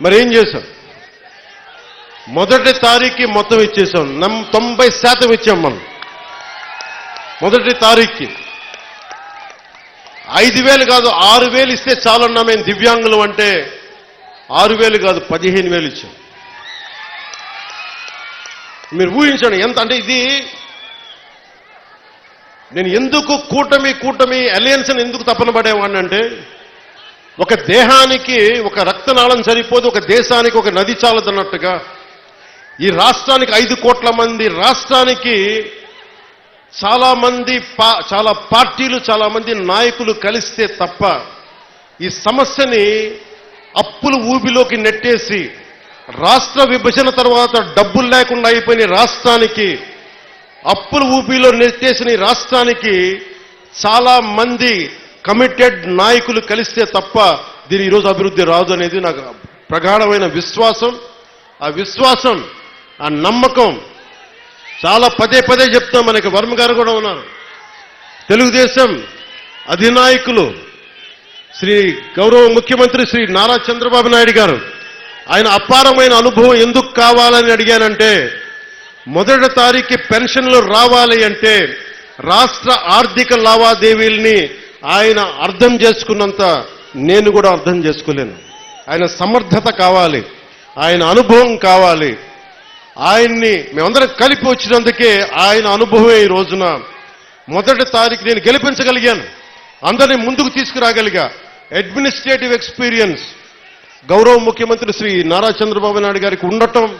మరి ఏం చేశాం మొదటి తారీఖుకి మొత్తం ఇచ్చేసాం నమ్ తొంభై శాతం ఇచ్చాం మనం. మొదటి తారీఖుకి. ఐదు వేలు కాదు ఆరు వేలు ఇస్తే చాలన్నా మేము దివ్యాంగులు అంటే ఆరు వేలు కాదు పదిహేను వేలు ఇచ్చాం. మీరు ఊహించండి ఎంత అంటే ఇది నేను ఎందుకు కూటమి కూటమి అలయన్స్ని ఎందుకు తప్పన పడేవాడిని అంటే ఒక దేహానికి ఒక రక్తనాళం సరిపోదు ఒక దేశానికి ఒక నది చాలదన్నట్టుగా. ఈ రాష్ట్రానికి ఐదు కోట్ల మంది రాష్ట్రానికి చాలా మంది పా- చాలా పార్టీలు చాలా మంది నాయకులు కలిస్తే తప్ప ఈ సమస్యని అప్పులు ఊబిలోకి నెట్టేసి రాష్ట్ర విభజన తర్వాత డబ్బులు లేకుండా అయిపోయిన రాష్ట్రానికి అప్పులు ఊపిలో నెట్టేసిన రాష్ట్రానికి చాలా మంది కమిటెడ్ నాయకులు కలిస్తే తప్ప దీని ఈరోజు అభివృద్ధి రాదు అనేది నాకు ప్రగాఢమైన విశ్వాసం. ఆ విశ్వాసం ఆ నమ్మకం చాలా పదే పదే చెప్తాం మనకి వర్మ గారు కూడా ఉన్నారు. తెలుగుదేశం అధినాయకులు శ్రీ గౌరవ ముఖ్యమంత్రి శ్రీ నారా చంద్రబాబు నాయుడు గారు ఆయన అపారమైన అనుభవం ఎందుకు కావాలని అడిగానంటే మొదటి తారీఖు పెన్షన్లు రావాలి అంటే రాష్ట్ర ఆర్థిక లావాదేవీల్ని ఆయన అర్థం చేసుకున్నంత నేను కూడా అర్థం చేసుకోలేను. ఆయన సమర్థత కావాలి. ఆయన అనుభవం కావాలి. ఆయన్ని మేమందరం కలిపి వచ్చినందుకే ఆయన అనుభవమే ఈ రోజున. మొదటి తారీఖు నేను గెలిపించగలిగాను. అందరినీ ముందుకు తీసుకురాగలిగా. అడ్మినిస్ట్రేటివ్ ఎక్స్పీరియన్స్ గౌరవ ముఖ్యమంత్రి శ్రీ నారా చంద్రబాబు నాయుడు గారికి ఉండటం.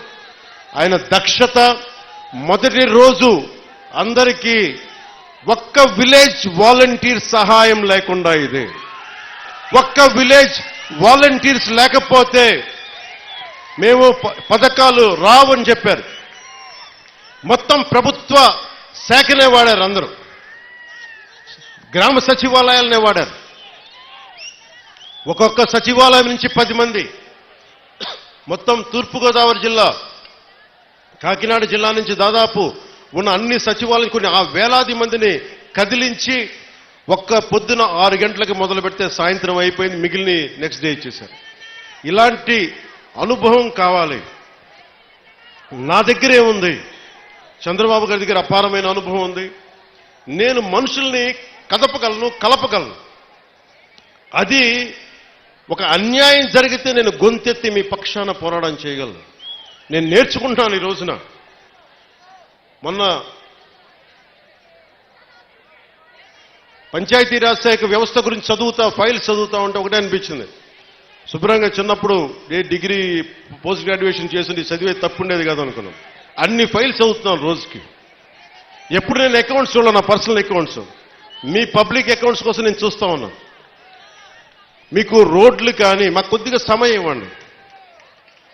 ఆయన దక్షత. మొదటి రోజు అందరికీ ఒక్క విలేజ్ వాలంటీర్ సహాయం లేకుండా ఇది. ఒక్క విలేజ్ వాలంటీర్స్ లేకపోతే మేము ప- పథకాలు రావని చెప్పారు. మొత్తం ప్రభుత్వ శాఖనే వాడారు అందరూ. గ్రామ సచివాలయాలనే వాడారు. ఒక్కొక్క సచివాలయం నుంచి పది మంది. మొత్తం తూర్పుగోదావరి జిల్లా కాకినాడ జిల్లా నుంచి దాదాపు ఉన్న అన్ని సచివాలయం కొన్ని ఆ వేలాది మందిని కదిలించి ఒక్క పొద్దున ఆరు గంటలకు మొదలు పెడితే సాయంత్రం అయిపోయింది మిగిలిన నెక్స్ట్ డే ఇచ్చేశారు. ఇలాంటి అనుభవం కావాలి. నా దగ్గరే ఉంది. చంద్రబాబు గారి దగ్గర అపారమైన అనుభవం ఉంది. నేను మనుషుల్ని కదపగలను కలపగలను. అది ఒక అన్యాయం జరిగితే నేను గొంతెత్తి మీ పక్షాన పోరాటం చేయగలను. నేను నేర్చుకుంటాను ఈ రోజున. మొన్న పంచాయతీరాజ్ శాఖ వ్యవస్థ గురించి చదువుతా ఫైల్స్ చదువుతా ఉంటే ఒకటే అనిపించింది. శుభ్రంగా చిన్నప్పుడు ఏ డిగ్రీ పోస్ట్ గ్రాడ్యుయేషన్ చేసింది చదివే తప్పుండేది కాదు అనుకున్నాం. అన్ని ఫైల్స్ చదువుతున్నాను రోజుకి. ఎప్పుడు నేను అకౌంట్స్ చూడాలి నా పర్సనల్ అకౌంట్స్. మీ పబ్లిక్ అకౌంట్స్ కోసం నేను చూస్తా ఉన్నాను మీకు రోడ్లు కానీ మాకు కొద్దిగా సమయం ఇవ్వండి.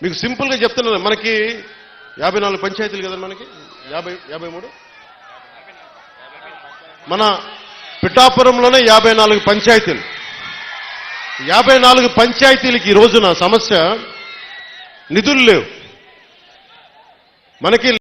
మీకు సింపుల్గా చెప్తున్నాను మనకి యాభై నాలుగు పంచాయతీలు కదా మనకి? యాభై యాభై మూడు? మన పిఠాపురంలోనే యాభై నాలుగు పంచాయతీలు. యాభై నాలుగు పంచాయతీలకి ఈ రోజున సమస్య నిధులు లేవు. మనకి